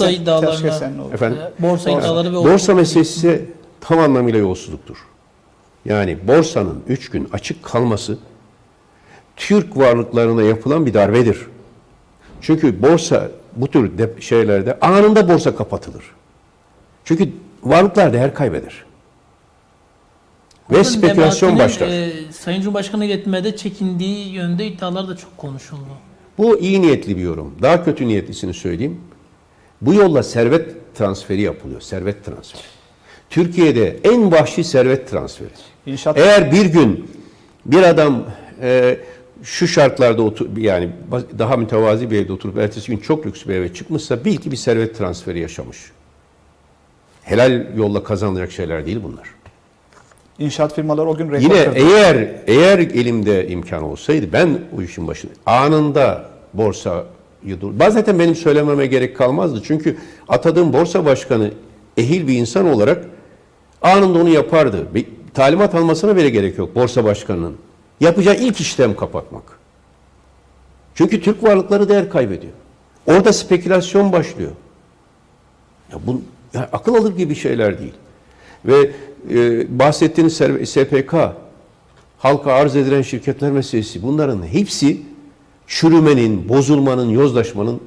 borsa iddialarına? Efendim? borsa iddiaları ve Borsa meselesi tam anlamıyla yolsuzluktur. Yani borsanın 3 gün açık kalması Türk varlıklarına yapılan bir darbedir. Çünkü borsa bu tür de- şeylerde anında borsa kapatılır. Çünkü varlıklar değer kaybeder. Ve Burada spekülasyon başlar. e, Sayın Cumhurbaşkanı yetmede çekindiği yönde iddialar da çok konuşuldu. Bu iyi niyetli bir yorum. Daha kötü niyetlisini söyleyeyim. Bu yolla servet transferi yapılıyor. Servet transferi. Türkiye'de en vahşi servet transferi. İnşaat Eğer bir gün bir adam e, şu şartlarda otur yani daha mütevazi bir evde oturup ertesi gün çok lüks bir eve çıkmışsa bil ki bir servet transferi yaşamış. Helal yolla kazanılacak şeyler değil bunlar. inşaat firmaları o gün rekor Yine kırdı. eğer eğer elimde imkan olsaydı ben o işin başında anında borsayı Bazen zaten benim söylememe gerek kalmazdı. Çünkü atadığım borsa başkanı ehil bir insan olarak anında onu yapardı. Bir talimat almasına bile gerek yok borsa başkanının. Yapacağı ilk işlem kapatmak. Çünkü Türk varlıkları değer kaybediyor. Orada spekülasyon başlıyor. Ya bu ya akıl alır gibi şeyler değil. Ve e, bahsettiğiniz SPK, halka arz edilen şirketler meselesi bunların hepsi çürümenin, bozulmanın, yozlaşmanın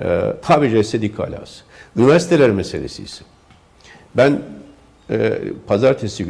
e, tabiri caizse dik. Üniversiteler meselesi ise ben e, pazartesi günü